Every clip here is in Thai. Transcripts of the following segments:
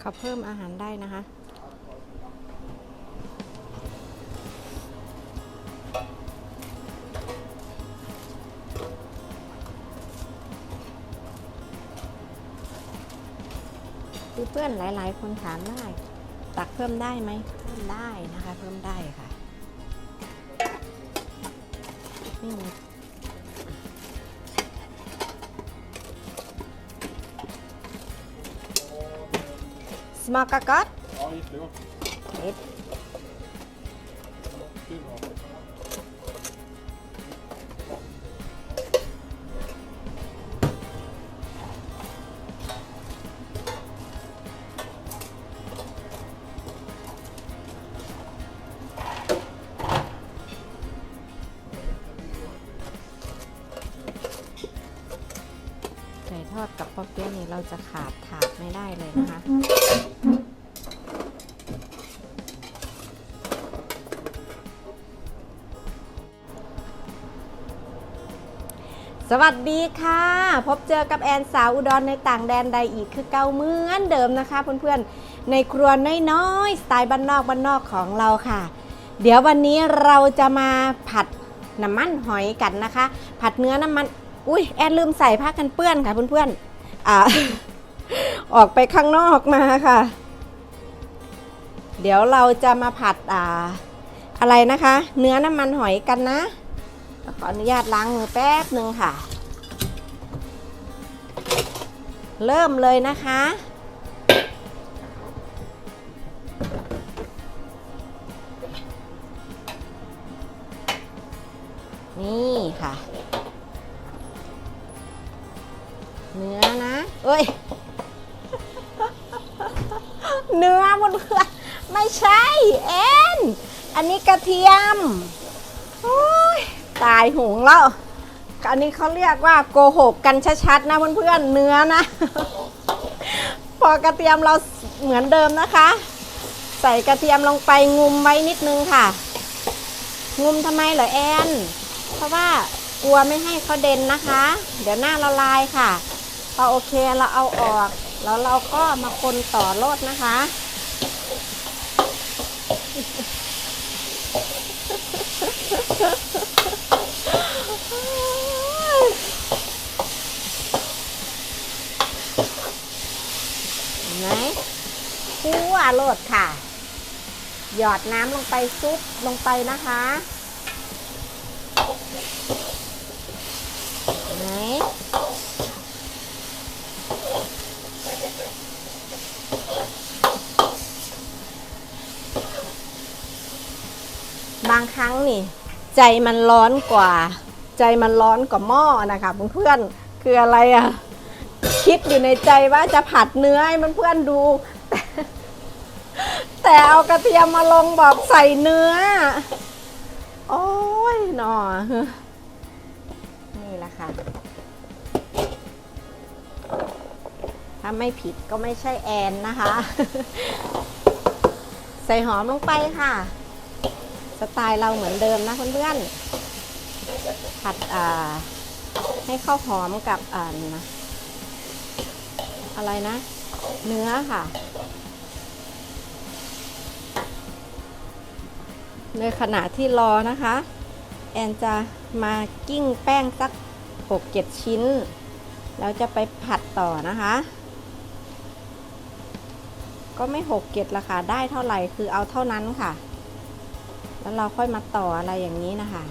เขาเพิ่มอาหารได้นะคะือเพื่อนหลายๆ คนถามได้ ตักเพิ่มได้ไหมเพิ่มได้นะคะ เพิ่มได้ค่ะนี่ Smaka gott? Ja, jättegott. Yep. ไก่ทอดกับป๊อกเปี๊ยะนี่เราจะขาดถาดไม่ได้เลยนะคะ สวัสดีค่ะ พบเจอกับแอนสาวอุดรในต่างแดนใดอีกคือเก่าเหมือนเดิมนะคะเพื่อนๆในครัวน้อยๆสไตล์บ้านนอกบ้านนอกของเราค่ะ เดี๋ยววันนี้เราจะมาผัดน้ำมันหอยกันนะคะ ผัดเนื้อน้ำมันอุ้ยแอนลืมใส่ผ้ากันเปื้อนค่ะเพื่อนๆอ่าออกไปข้างนอกมาค่ะ เดี๋ยวเราจะมาผัดอ่าอะไรนะคะ เนื้อน้ำมันหอยกันนะ ขออนุญาตล้างมือแป๊บหนึ่งค่ะ เริ่มเลยนะคะ นี่ค่ะ เนื้อนะ เอ้ย เนื้อบนเพื่อนไม่ใช่ เอ็น อันนี้กระเทียมโอ้ ตายหงแล้ว อันนี้เขาเรียกว่าโกหกกันชัดๆนะเพื่อนๆเนื้อนะ พอกระเทียมเราเหมือนเดิมนะคะ ใส่กระเทียมลงไปงุมไว้นิดนึงค่ะ งุมทำไมเหรอแอน เพราะว่ากลัวไม่ให้เขาเด่นนะคะ เดี๋ยวหน้าละลายค่ะพอโอเคเราเอาออก แล้วเราก็มาคนต่อโลดนะคะเไหมคั่วโลดค่ะ หยอดน้ำลงไปซุปลงไปนะคะเห็นบางครั้งนี่ ใจมันร้อนกว่า ใจมันร้อนกว่าหม้อนะคะเพื่อนๆคืออะไรอะ คิดอยู่ในใจว่าจะผัดเนื้อให้เพื่อนๆดู แต่เอากระเทียมมาลงบอกใส่เนื้อ โอ้ยหนอนี่แหละค่ะ ถ้าไม่ผิดก็ไม่ใช่แอนนะคะ ใส่หอมลงไปค่ะ สไตล์เราเหมือนเดิมนะเพื่อนๆผัดอ่าให้ข้าวหอมกับอ่านะ อะไรนะ เนื้อค่ะ ในขณะที่รอนะคะ แอนจะมากิ้งแป้งสัก 6-7 ชิ้น แล้วจะไปผัดต่อนะคะ ก็ไม่หกเกตละค่ะ ได้เท่าไหร่คือเอาเท่านั้นค่ะ แล้วเราค่อยมาต่ออะไรอย่างนี้นะคะ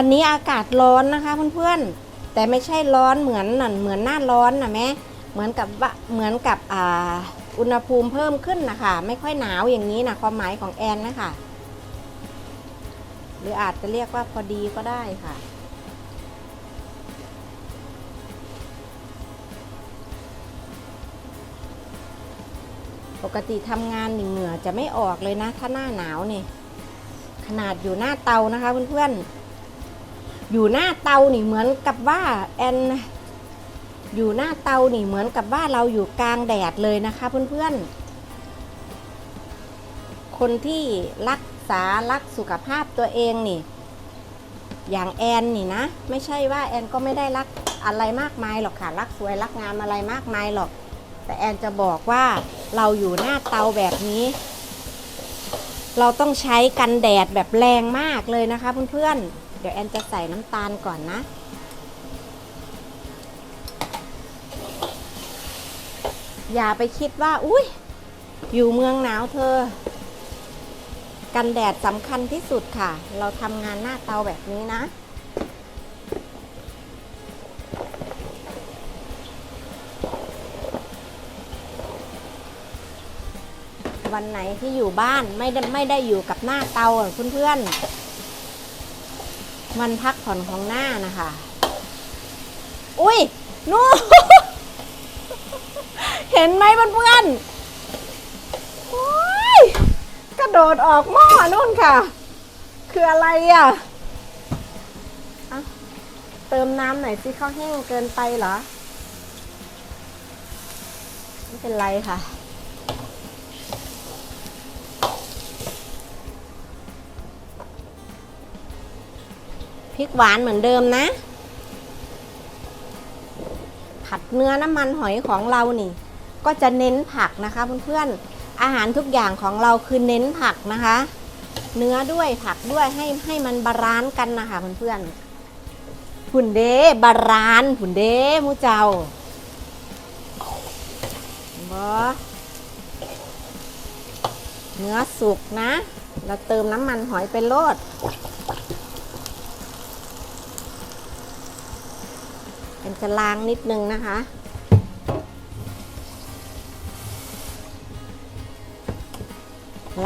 วันนี้อากาศร้อนนะคะเพื่อนๆ แต่ไม่ใช่ร้อนเหมือนนั่นเหมือนหน้าร้อนนะแม่เหมือนกับเหมือนกับอ่าอุณหภูมิเพิ่มขึ้นนะคะไม่ค่อยหนาวอย่างนี้นะความหมายของแอนนะคะหรืออาจจะเรียกว่าพอดีก็ได้ค่ะ ปกติทำงานเหงื่อจะไม่ออกเลยนะ ถ้าหน้าหนาวนี่ขนาดอยู่หน้าเตานะคะเพื่อนๆ อยู่หน้าเตานี่เหมือนกับว่าแอนอยู่หน้าเตานี่เหมือนกับว่าเราอยู่กลางแดดเลยนะคะเพื่อนๆ คนที่รักษารักสุขภาพตัวเองนี่ อย่างแอนนี่นะ ไม่ใช่ว่าแอนก็ไม่ได้รักอะไรมากมายหรอกค่ะ รักสวยรักงามอะไรมากมายหรอก แต่แอนจะบอกว่าเราอยู่หน้าเตาแบบนี้ เราต้องใช้กันแดดแบบแรงมากเลยนะคะเพื่อนๆ เดี๋ยวแอนจะใส่น้ำตาลก่อนนะ อย่าไปคิดว่า อุ้ยอยู่เมืองหนาวเธอ กันแดดสำคัญที่สุดค่ะ เราทำงานหน้าเตาแบบนี้นะวันไหนที่อยู่บ้านไม่ได้ไม่ได้อยู่กับหน้าเตาอะเพื่อนๆ มันพักผ่อนของหน้านะคะ อุ้ยนู่นเห็นไหมเพื่อนๆโอ้ยกระโดดออกหม้อนู่นค่ะ คืออะไรอะอะเติมน้ำหน่อยสิข้าวแห้งเกินไปเหรอ ไม่เป็นไรค่ะ พริกหวานเหมือนเดิมนะ ผัดเนื้อน้ำมันหอยของเรานี่ ก็จะเน้นผักนะคะเพื่อนๆ อาหารทุกอย่างของเราคือเน้นผักนะคะ เนื้อด้วยผักด้วยให้ให้มันบาลานซ์กันนะคะเพื่อนๆหุ่นเดบาลานซ์หุ่นเดมูเจ้าบอเนื้อสุกนะ เราเติมน้ำมันหอยไปโลด เป็น จะล้างนิดนึงนะคะ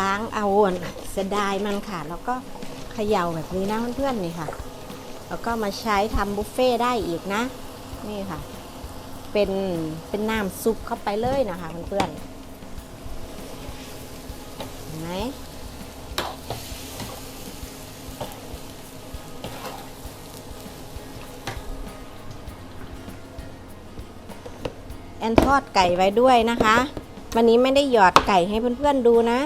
ล้างเอาเสียดายมันค่ะ แล้วก็เขย่าแบบนี้นะเพื่อนๆนี่ค่ะ แล้วก็มาใช้ทำบุฟเฟ่ได้อีกนะ นี่ค่ะ เป็นเป็นน้ำซุปเข้าไปเลยนะคะเพื่อนๆเห็นไหม แอนทอดไก่ไว้ด้วยนะคะ วันนี้ไม่ได้หยอดไก่ให้เพื่อนๆดูนะ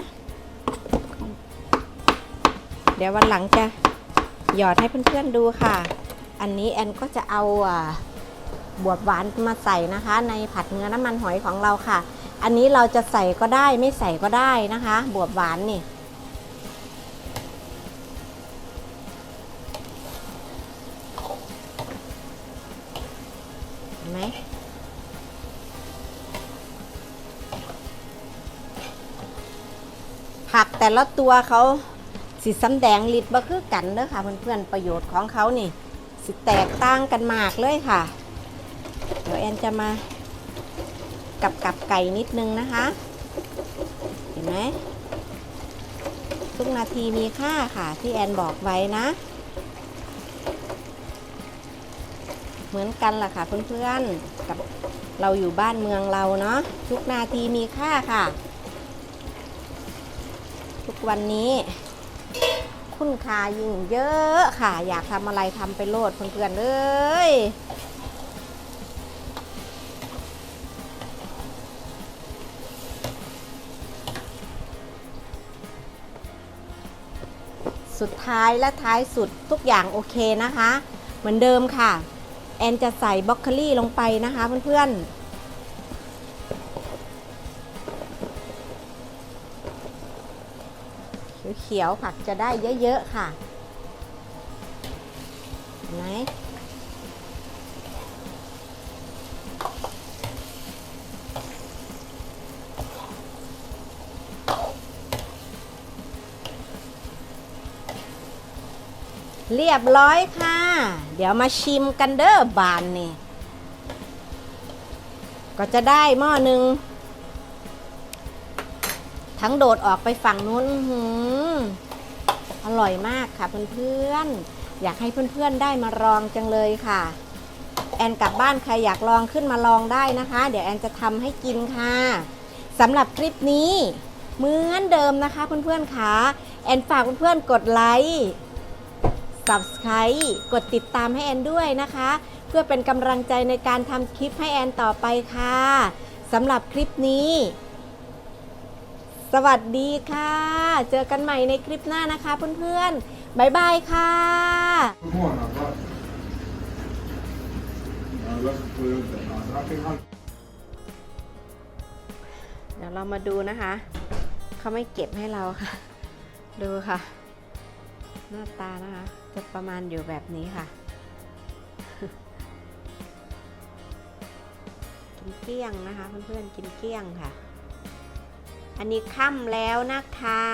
เดี๋ยววันหลังจะหยอดให้เพื่อนๆดูค่ะ อันนี้แอนก็จะเอาบวบหวานมาใส่นะคะ ในผัดเนื้อน้ำมันหอยของเราค่ะ อันนี้เราจะใส่ก็ได้ไม่ใส่ก็ได้นะคะ บวบหวานนี่ แต่ละตัวเขาสิสำแดงฤทธิ์บ่คือกันเด้อค่ะ เพื่อนๆประโยชน์ของเขานี่ สิแตกต่างกันมากเลยค่ะ เดี๋ยวแอนจะมากับกับไก่นิดนึงนะคะ เห็นไหมทุกนาทีมีค่าค่ะที่แอนบอกไว้นะ เหมือนกันล่ะค่ะเพื่อนๆกับเราอยู่บ้านเมืองเราเนาะทุกนาทีมีค่าค่ะ วันนี้ คุณค่ายิ่งเยอะค่ะ อยากทำอะไรทำไปโลดเพื่อนๆเลยสุดท้ายและท้ายสุดทุกอย่างโอเคนะคะ เหมือนเดิมค่ะ แอนจะใส่บล็อกโคลี่ลงไปนะคะเพื่อนๆ ขียวผักจะได้เยอะๆค่ะเห็นไหมเรียบร้อยค่ะ เดี๋ยวมาชิมกันเด้อบานนี่ ก็จะได้หม้อหนึ่ง ทั้งโดดออกไปฝั่งนู้นอื้อหืออร่อยมากค่ะเพื่อนๆ อยากให้เพื่อนๆได้มาลองจังเลยค่ะ แอนกลับบ้านใครอยากลองขึ้นมาลองได้นะคะ เดี๋ยวแอนจะทำให้กินค่ะสำหรับคลิปนี้เหมือนเดิมนะคะเพื่อนๆค่ะแอนฝากเพื่อนๆกดไลค์ subscribe กดติดตามให้แอนด้วยนะคะ เพื่อเป็นกำลังใจในการทำคลิปให้แอนต่อไปค่ะสำหรับคลิปนี้ สวัสดีค่ะ เจอกันใหม่ในคลิปหน้านะคะเพื่อนๆบายบายค่ะเดี๋ยวเรามาดูนะคะ เขาไม่เก็บให้เราค่ะ ดูค่ะ หน้าตานะคะ จะประมาณอยู่แบบนี้ค่ะ กินเกี้ยงนะคะ เพื่อนๆ กินเกี้ยงค่ะ อันนี้ค่ำแล้วนะคะ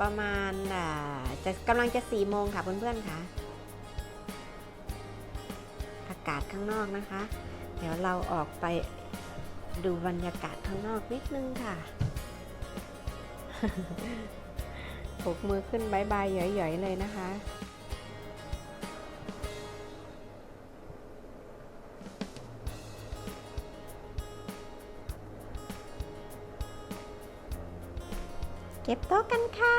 ประมาณอ่าจะกำลังจะสี่โมงค่ะเพื่อนๆค่ะ อากาศข้างนอกนะคะ เดี๋ยวเราออกไปดูบรรยากาศข้างนอกนิดนึงค่ะปกมือขึ้นบายบายหย่อยๆเลยนะคะ เก็บโต๊ะกันค่ะ